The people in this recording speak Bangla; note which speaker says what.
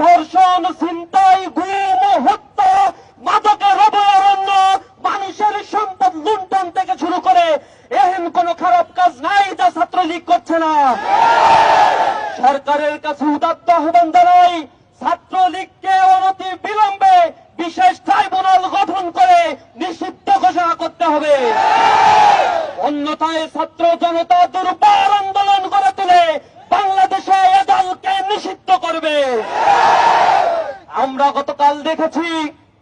Speaker 1: ধর্ষণ ছিনতাই গুম হত্যা মাদকের অভয়ারণ্য, মানুষের সম্পদ লুণ্ঠন থেকে শুরু করে এহেন কোন খারাপ কাজ নাই যা ছাত্রলীগ করছে না। সরকারের কাছে উদাত্ত আহ্বান জানাই, ছাত্রলীগকে অনতি বিলম্বে বিশেষ ট্রাইব্যুনাল গঠন করে নিষিদ্ধ ঘোষণা করতে হবে। অন্যথায় ছাত্র জনতা দুর্বার আন্দোলন করে তুলে। আমরা গতকাল দেখেছি